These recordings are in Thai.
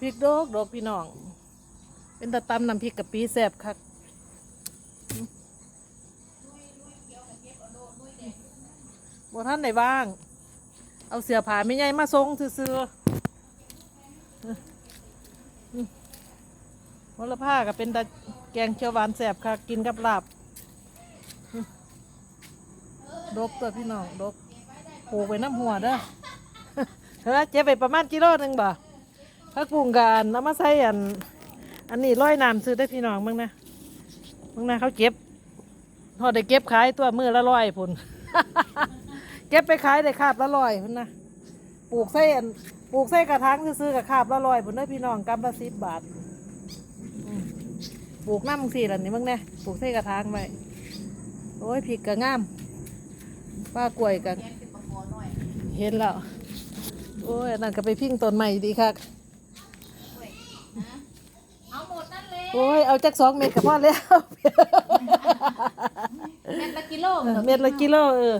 พริกดอกดอกพี่น้อง เป็นตะตำน้ำพริกกะปิแซ่บคักบ่ท่านได้บ้าง เอาเสือผ้าไม่ใหญ่มาทรงซื่อมลผ้าก็เป็นตะแกงเขียวหวานแซ่บคักกินกับลาบดกตัวพี่น้องดกปลูกไว้น้ำหัวเด้อเฮ้ยเจ็บไปประมาณกิโลหนึ่งบ่ พักปรุงกันเอามาใส่อัน อันนี้ร้อยน้ำซื้อได้พี่น้องมึงนะมึงนะเขาเก็บพอได้เก็บขายตัวมือละร้อยพุ่นเก็บไปขายได้คาบละร้อยพุ่นนะปลูกใส่อันปลูกใส่กระถางซื้อกับคาบละร้อยพุ่นเด้พี่น้องกำละสิบบาทปลูกน้ำมึงสี่หละนี่มึงนี่ยปลูกใส่กระถางไว้โอ้ยผิกกะงามป้ากล้วยกันเห็นแล้วโอ้ยนั่นก็ไปพิ้งต้นใหม่ดีครับ ด้วยนะเอาหมดนั่นเลย โอ้ยเอาจักสองเม็ดกับพ่อแล้วเม็ดละกิโลเม็ดละกิโลเออ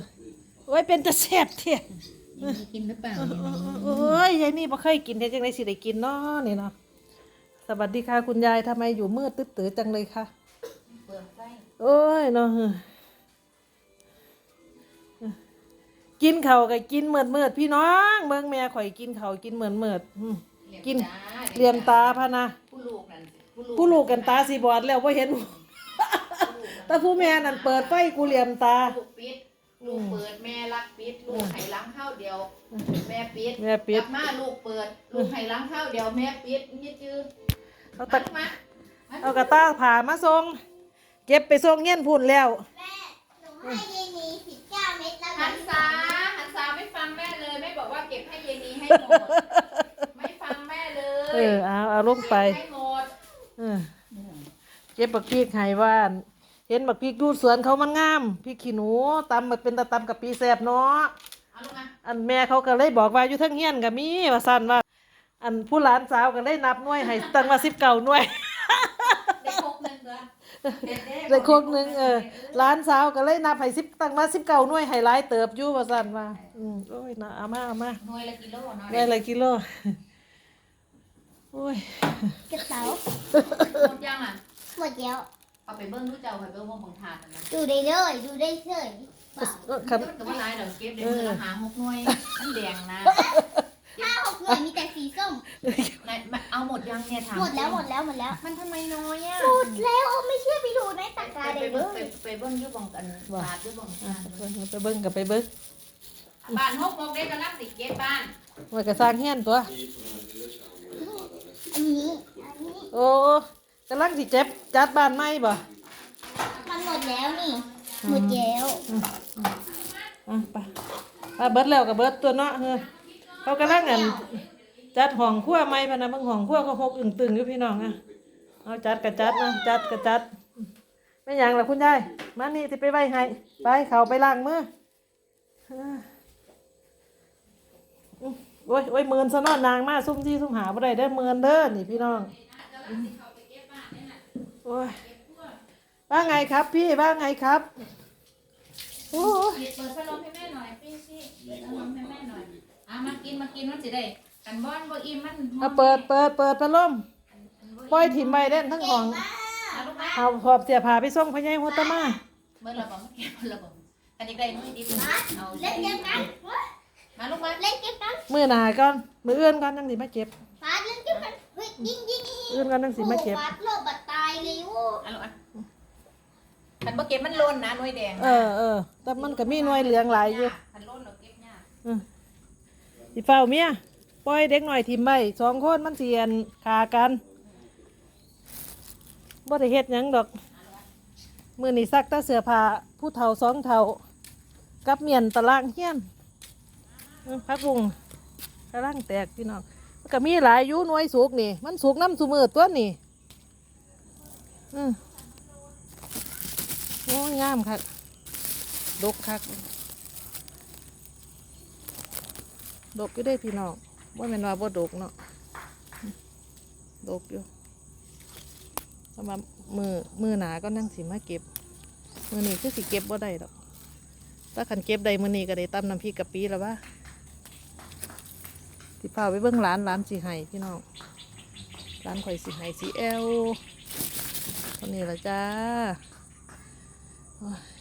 โอ้ยเป็นจะแซ่บเที่ยกินหรือเปล่าโอ้ยยายนี่บ่เคยกินเฮ็ดจังไดสิได้กินเนาะนี่เนาะสวัสดีค่ะคุณยายทำไมอยู่มืดตึ๊ดตือจังเลยคะเปลือกไส้โอ้ยเนาะกินเขาวก็กินเมือดเมือดๆพี่น้องเบิ่งแม่ข่อยกินเขาวกินเมือดเมือดๆอืมกินเลียมตาพะนะ ผู้ลูกนั่นสิผู้ลูกกันตาสีบอดแล้วว่าเห็น แต่ผู้แม่นั่นเปิดไฟกูเหลี่ยมตา ลูกปิดลูกเปิดแม่รักปิดลูกไห้ล้างข้าวเดียว แม่ปิดแม่ปิด กลับมาลูกเปิด ลูกไห้ล้างข้าวเดียวแม่ปิดนี่จื้อเอาตัตะกมาเอากระตาผ่ามาส่งเก็บไปส่งเงี้ยนพุ่นแล้ว แม่หนูให้เยนีสิบเก้าเม็ดแล้วหันษาหันษาไม่ฟังแม่เลยแม่บอกว่าเก็บให้เยนีให้หมดไม่ฟังแม่เลยเออเอาเอาลงไปให้หมดเออ เก็บบักพริกไห้ว่านเห็นบักพริกดูสวนเขามันงามพริกขี้หนูตำมันเป็นตะตำกับปีแสบเนาะเอาลูกมาอันแม่เขาก็เลยบอกว่าอยู่เทั้งเฮียนก็มีว่าสั่นว่า อันผู้หลานสาวก็เลยนับหน่วยให้ตั้งมาสิบเก้าหน่วยได้ครกหนึ่งเด้อเลยโคกหนึงเออร้านสาวก็เลยนับให้สิบตั้งมาสิบเก้าหน่วยให้หลายเติบอยู่ว่าสั่นว่าอืมโอ้ยนะเอามาเอามาหน่วยละกิโลเนาะได้ละกิโลโอ้ยกระเป๋าหมดยังอะ หมดแล้วเอาไปเบิ้งรู้เจ้าไปเบิ้งวงของทานนั่นนะดูได้เลยดูได้เฉยเปล่าเออครับ แต่ว่าลายเดี๋ยวเก็บเดี๋ยวมือละหาหกหน่วยมันแดงนะห้าหกหน่วยมีแต่สีส้มไหนมาเอาหมดยังเนี่ยถามหมดแล้วหมดแล้วหมดแล้ว มันทำไมน้อยอะหมดแล้วไม่เชื่อไปดูในตะกร้าไปได้เลเบิ้งยไปไปเบิ้งอยุบองกันบาทอยุบองอะทานไปเบิ้งกับไปเบิ้งบ้านหกหกได้กำลังติดเก็บบ้านมันก็สร้างเฮียนตัว อันนี้อันนี้โอ้ กำลังสิเจ็บจัดบ้านใหม่บ่มันหมดแล้วนี่ หมดแล้วอะไปไปเบิดแล้วก็เบิดตัวเนาะเออเขากำลังอันจัดห้องครัวใหม่พะนะบางห้องครัวก็หกอึ่งตึงอยู่พี่น้องอะเอาจัดก็จัดนะจัดก็จัดไม่หยังล่ะคุณยายมานี่สิไปไว้ให้ไปเขาไปล้างมือเอออืมโอ้ยโอ้ยเมินซะเนอนนางมาซุ่มที่ซุ่มหาบ่ได้เด้อเมินเด้อนี่พี่น้อง โอ้ยว่าไงครับ พี่ว่าไงครับโอ้ยเปิดพัดลมให้แม่หน่อยพี่ซี่เปิดพัดลมให้แม่หน่อยอะมากินมากินมันสิได้กันบ้อนบ่อิ่มมันเอาเปิดเปิดเปิดพัดลมปล่อยถิ่มไปเด่นทั้งห้องเอาลูกมาเอาหอบเสียผ้าไปส่งพญายหัวตะมาเมื่อเราบอกเก็บเราบอกอันนี้ได้น้อยดิบเอาเล่นเกมกันมาลูกมาเล่นเกมกันมือหนาก่อนมือเอื้อนก่อนจังสิมาเจ็บฟาดเล่นเกมกันเฮ้ยยิงยิงยิงเอื้อนก่อนจังสิมาเจ็บ ฟาดโลบบัดตายเลยโว้ เอาลูกอะ คันบ่เก็บมันโลนนะหน่วยแดงเออเออแต่มันก็มีหน่วยเหลืองหลายอยู่คันโลนเราเก็บยากอืมสิเฝ้าเมียปล่อยเด็กหน่อยถิ่มไปสองคนมันเสียนขากันบ่ได้เฮ็ดหยังดอกมือนี่ซักแตาเสื้อผ้าผู้เฒ่าสองเฒ่ากับเมียนตารางเฮียนอืมพักบุงตารางแตกพี่น้องมันก็มีหลายอยู่หน่วยสุกนี่ มันสุกน้ำสุมือตัวนี่อืม โอ้ยงามคักดกคักดกอยู่ได้พี่น้องว่าเป็นว่าบ่ดกเนาะดกอยู่สำหรับมือมือหนาก็นั่งสิมาเก็บ มือนี้คือสิเก็บบ่ได้ดอก ถ้าขันเก็บได้มือนี้ก็ได้ตำน้ำพริกกะปิแล้วว่าสิพาไปเบิ่งร้านร้านสิให้พี่น้องร้านข่อยสิไห้สีแอลตอนนี้ละจ้า โอ้ย